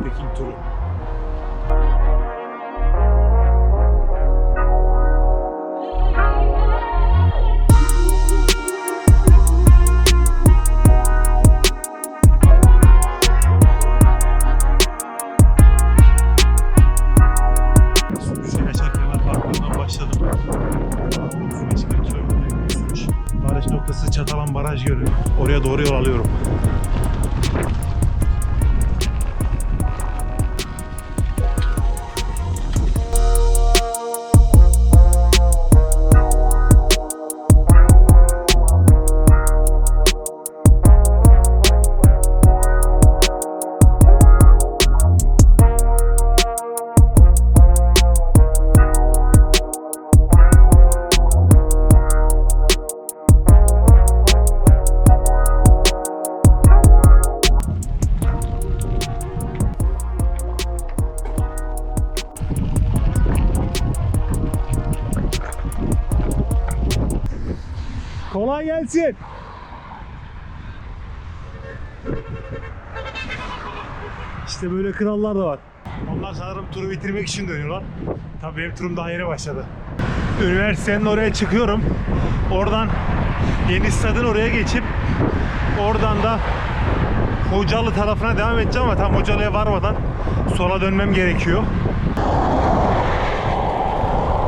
Bikepacking turu. Çatalan Baraj Gölü. Oraya doğru yol alıyorum. Gelsin. İşte böyle krallar da var. Onlar sanırım turu bitirmek için dönüyorlar. Tabii benim turum daha yeni başladı. Üniversitenin oraya çıkıyorum. Oradan yeni stadın oraya geçip oradan da Hocalı tarafına devam edeceğim ama tam Hocalı'ya varmadan sola dönmem gerekiyor.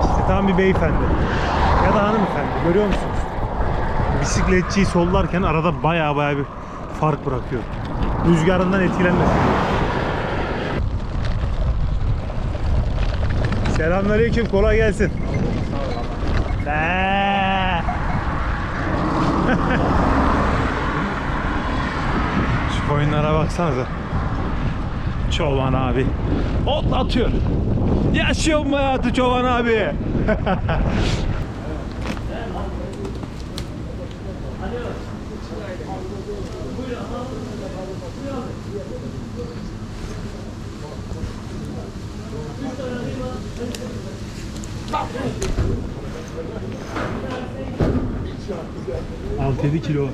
İşte tam bir beyefendi ya da hanımefendi görüyor musunuz? Bisikletçiyi sollarken arada baya baya bir fark bırakıyor. Rüzgarından etkilenmesin. Selamünaleyküm, kolay gelsin. Şu koyunlara baksanıza. Çoban abi. Ot atıyor. Yaşıyor mu hayatı çoban abi? Altı yedi kilo.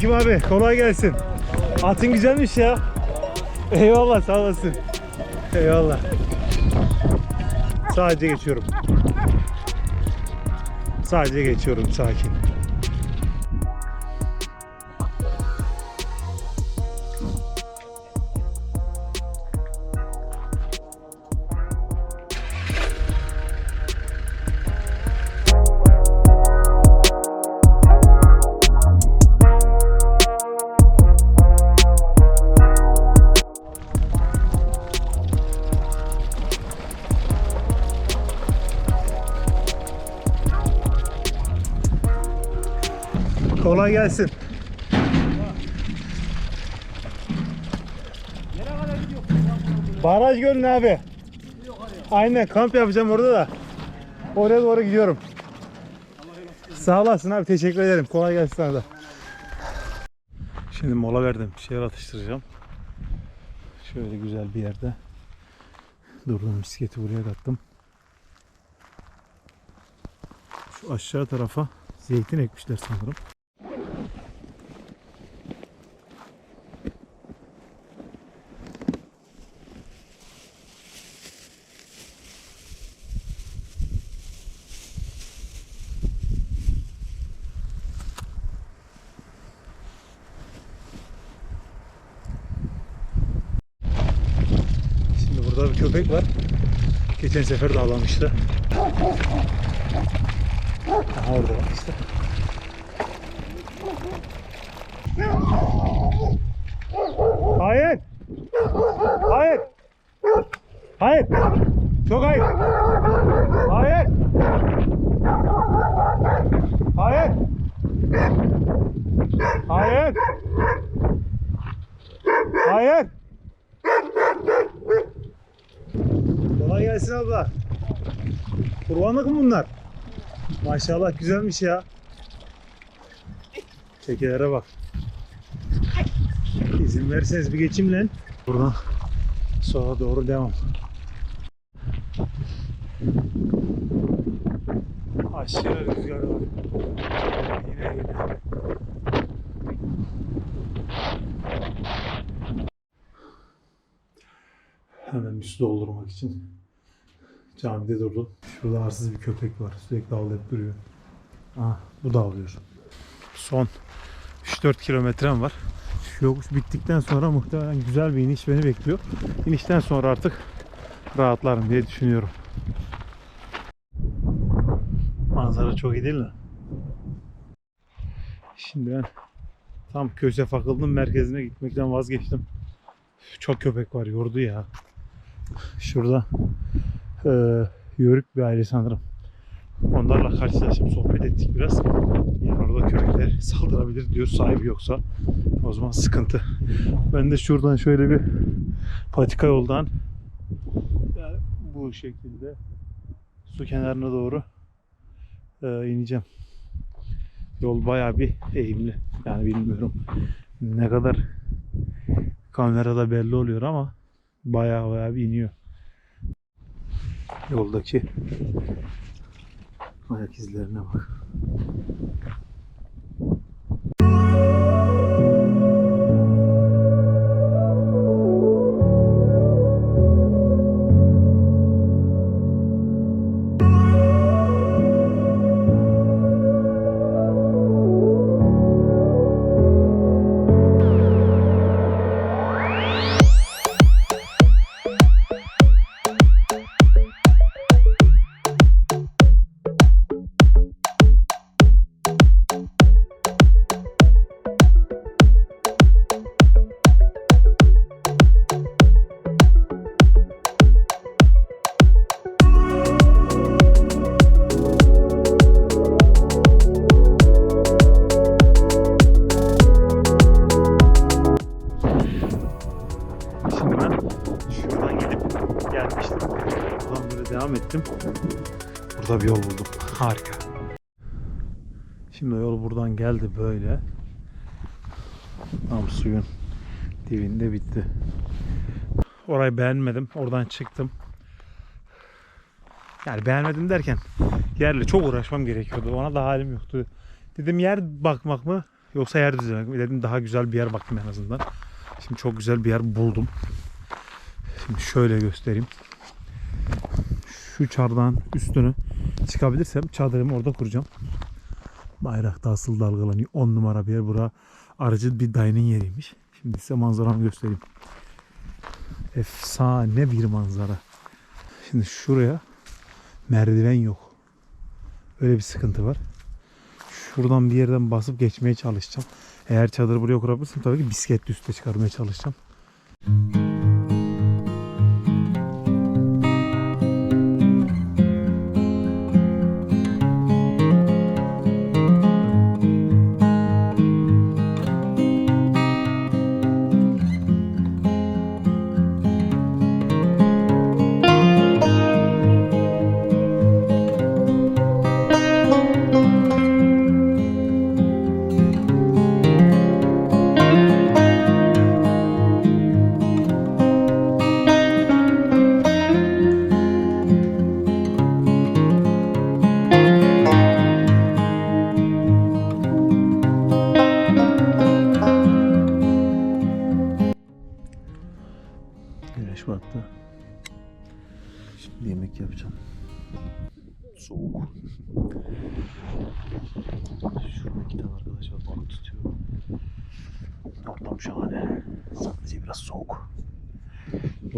Selamünaleyküm abi. Kolay gelsin. Atın güzelmiş ya. Eyvallah sağ olasın. Eyvallah. Sadece geçiyorum. Sadece geçiyorum sakin. Kolay gelsin. Baraj Gölü abi. Aynen kamp yapacağım orada da. Oraya doğru gidiyorum. Sağ olasın abi teşekkür ederim. Kolay gelsin sana da. Şimdi mola verdim. Bir şeyler atıştıracağım. Şöyle güzel bir yerde. Durdum bisikleti buraya kattım. Şu aşağı tarafa zeytin ekmişler sanırım. Şimdi burada bir köpek var. Geçen sefer de avlamıştı. Aha orada bak işte. Hayır. Hayır. Hayır. Çok. Hayır. Hayır. Hayır. Hayır. Kolay gelsin abla. Kurbanlık mı bunlar? Maşallah güzelmiş ya. Çekilere bak. İzin verirseniz bir geçeyim lan. Buradan sola doğru devam. Aşırı rüzgar var. Yine yine. Hemen su doldurmak için camide durdum. Şurada arsız bir köpek var. Sürekli avlayıp duruyor. Ah, bu da avlıyor. Son 3-4 kilometrem var. Şu yokuş bittikten sonra muhtemelen güzel bir iniş beni bekliyor. İnişten sonra artık rahatlarım diye düşünüyorum. Manzara çok iyi değil mi? Şimdi ben tam Köse Fakıl'ın merkezine gitmekten vazgeçtim. Çok köpek var yordu ya. Şurada eee yörük bir aile sanırım. Onlarla karşılaşıp sohbet ettik biraz. Yani orada köpekler saldırabilir diyor sahibi yoksa. O zaman sıkıntı. Ben de şuradan şöyle bir patika yoldan yani bu şekilde su kenarına doğru eee, ineceğim. Yol bayağı bir eğimli. Yani bilmiyorum ne kadar kamerada belli oluyor ama bayağı bayağı bir iniyor. Yoldaki ayak izlerine bak. Harika. Şimdi yol buradan geldi böyle. Tam suyun dibinde bitti. Orayı beğenmedim. Oradan çıktım. Yani beğenmedim derken yerle çok uğraşmam gerekiyordu. Ona da halim yoktu. Dedim yer bakmak mı yoksa yer düzlemek mi? Dedim daha güzel bir yer bakayım en azından. Şimdi çok güzel bir yer buldum. Şimdi şöyle göstereyim. Şu çardağın üstünü çıkabilirsem çadırımı orada kuracağım. Bayrak da asıl dalgalanıyor. 10 numara bir yer. Bura aracı bir dayının yeriymiş. Şimdi size manzaramı göstereyim. Efsane bir manzara. Şimdi şuraya merdiven yok. Öyle bir sıkıntı var. Şuradan bir yerden basıp geçmeye çalışacağım. Eğer çadırı buraya kurabilirsem tabii ki bisikletli üste çıkarmaya çalışacağım. Güneş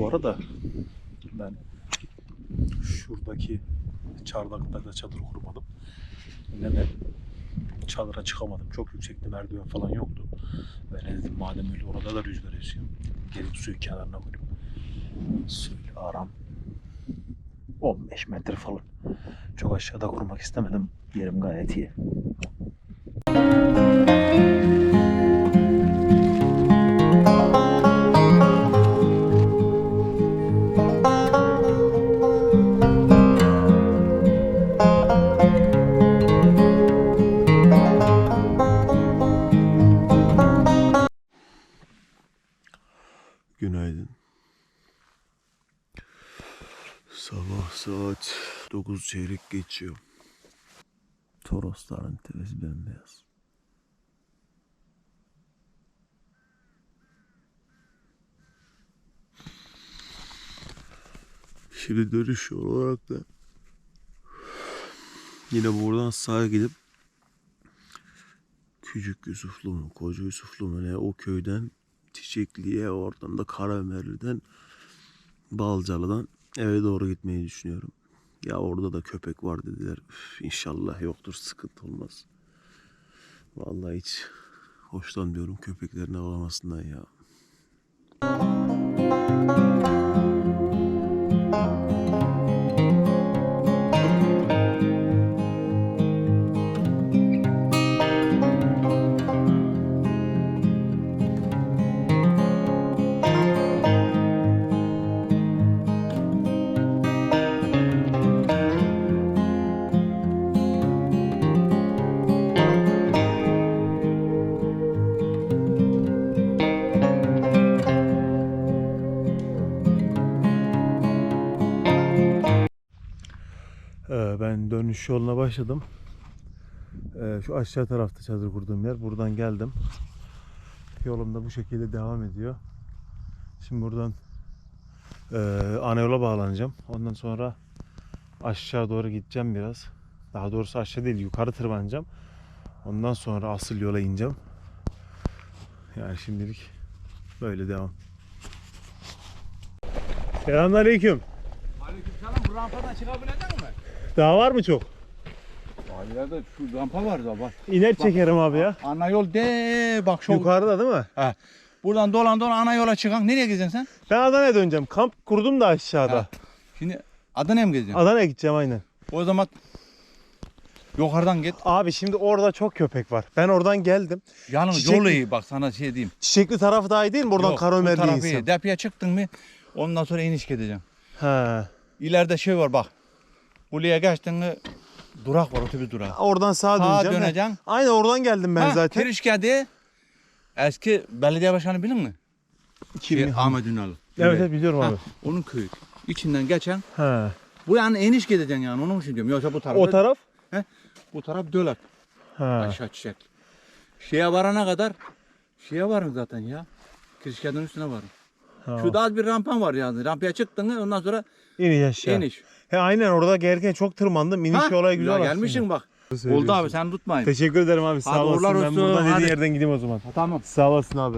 Bu arada ben şuradaki çardaklarda çadır kurmadım. Neden? Çadıra çıkamadım. Çok yüksekti merdiven falan yoktu. Ben de dedim madem öyle orada da rüzgar esiyor. Gelip suyu kenarına koyayım. Suyla aram 15 metre falan. Çok aşağıda kurmak istemedim. Yerim gayet iyi. Saat 9 çeyrek geçiyor. Torosların tepesi bembeyaz. Şimdi dönüş yolu olarak da yine buradan sağa gidip Küçük Yusuflu mu, Koca Yusuflu mu ne o köyden Çiçekli'ye oradan da Karaömerli'den Balcalı'dan eve doğru gitmeyi düşünüyorum. Ya orada da köpek var dediler. Üf, inşallah yoktur sıkıntı olmaz. Vallahi hiç hoşlanmıyorum köpeklerin avlamasından ya. Ee, ben dönüş yoluna başladım. Ee, şu aşağı tarafta çadır kurduğum yer. Buradan geldim. Yolum da bu şekilde devam ediyor. Şimdi buradan e, ana yola bağlanacağım. Ondan sonra aşağı doğru gideceğim biraz. Daha doğrusu aşağı değil yukarı tırmanacağım. Ondan sonra asıl yola ineceğim. Yani şimdilik böyle devam. Selamünaleyküm. Aleykümselam bu rampadan çıkabilecek mi? Daha var mı çok? Vahilerde şu rampa var da bak. İner çekerim abi ya. Ana yol de bak şu. Yukarıda değil mi? Buradan dolan dolan ana yola çıkan. Nereye gideceksin sen? Ben Adana'ya döneceğim. Kamp kurdum da aşağıda. Ha. Şimdi Adana'ya mı gideceksin? Adana'ya gideceğim aynen. O zaman yukarıdan git. Abi şimdi orada çok köpek var. Ben oradan geldim. Yalnız Çiçek- yolu iyi bak sana şey diyeyim. Çiçekli tarafı daha iyi değil mi? Buradan Yok, bu Karaömer'de tarafı iyi. insan. Depoya çıktın mı ondan sonra iniş gideceksin. He. İleride şey var bak. Geçtin mi durak var otobüs durağı. Oradan sağa, Sağa döneceğim. döneceksin. Aynen oradan geldim ben Ha, zaten. Kirişkedi eski belediye başkanı bilin mi? Kim Şey? Ahmet Ünal. Evet evet biliyorum Ha, abi. onun köyü. İçinden geçen He. Bu yani eniş gideceksin yani onun için diyorum. Yoksa bu taraf O taraf? bu taraf dölak. He. Aşağı çiçek. Şeye varana kadar şeye varın zaten ya. Kirişkenin üstüne varın. Ha. Şurada az bir rampan var yani. Rampaya çıktın ondan sonra İniş aşağı. iniş. He aynen orada gelirken çok tırmandım. İniş Ha, olayı güzel ya aslında. gelmişsin bak. Oldu abi sen tutmayın. Teşekkür ederim abi. Sağ Hadi olasın. uğurlar Ben olsun, buradan dediğin hadi. yerden gideyim o zaman. Ha, tamam. Sağ olasın abi.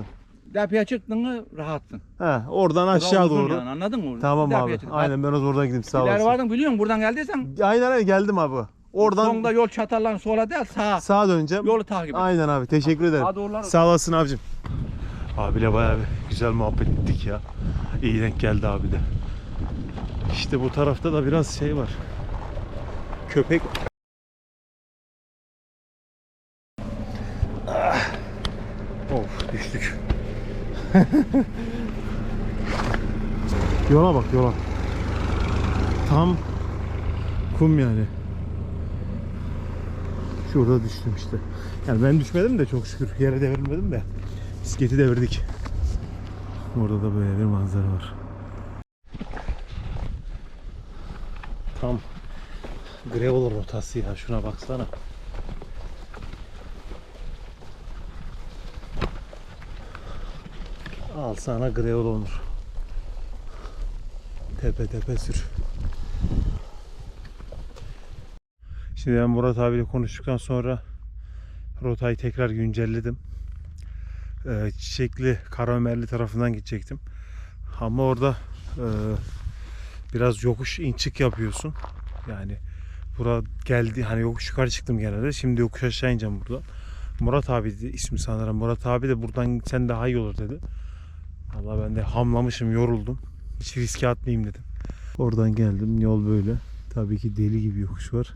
Rampaya çıktın mı rahatsın. He, oradan aşağı uzun doğru. Yani, anladın mı? Tamam Rampaya abi. çıktın. Aynen ben o oradan gideyim sağ İleri olasın. vardın biliyor musun? Buradan geldiysen Aynen aynen geldim abi. Oradan sonunda yol çatallan sola değil sağa. sağa döneceğim. Yolu takip et. Aynen abi teşekkür ederim. Hadi uğurlar olsun. Sağ olasın abicim. Abiyle bayağı bir güzel muhabbet ettik ya. İyi denk geldi abi de. İşte bu tarafta da biraz şey var. Köpek. Ah. Of düştük. yola bak yola. Tam kum yani. Şurada düştüm işte. Yani ben düşmedim de çok şükür. Yere devrilmedim de. Bisikleti devirdik. Orada da böyle bir manzara var. Tam gravel rotası ya. Şuna baksana. Al sana gravel olur. Tepe tepe sür. Şimdi ben Murat abiyle konuştuktan sonra rotayı tekrar güncelledim. Ee, Çiçekli Karaömerli tarafından gidecektim. Ama orada e, biraz yokuş in çık yapıyorsun. Yani bura geldi hani yokuş yukarı çıktım genelde. Şimdi yokuş aşağı ineceğim buradan. Murat abi de ismi sanırım. Murat abi de buradan gitsen daha iyi olur dedi. Vallahi ben de hamlamışım, yoruldum. Hiç riske atmayayım dedim. Oradan geldim. Yol böyle. Tabii ki deli gibi yokuş var.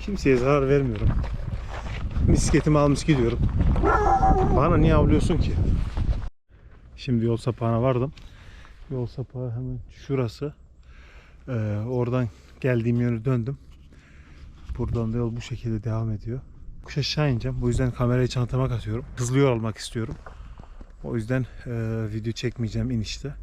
Kimseye zarar vermiyorum. Bisikletimi almış gidiyorum. Bana niye avlıyorsun ki? Şimdi yol sapağına vardım. Yol sapağı hemen şurası. Ee, oradan geldiğim yönü döndüm. Buradan da yol bu şekilde devam ediyor. Kuş aşağı ineceğim. Bu yüzden kamerayı çantama katıyorum. Hızlı yol almak istiyorum. O yüzden e, video çekmeyeceğim inişte.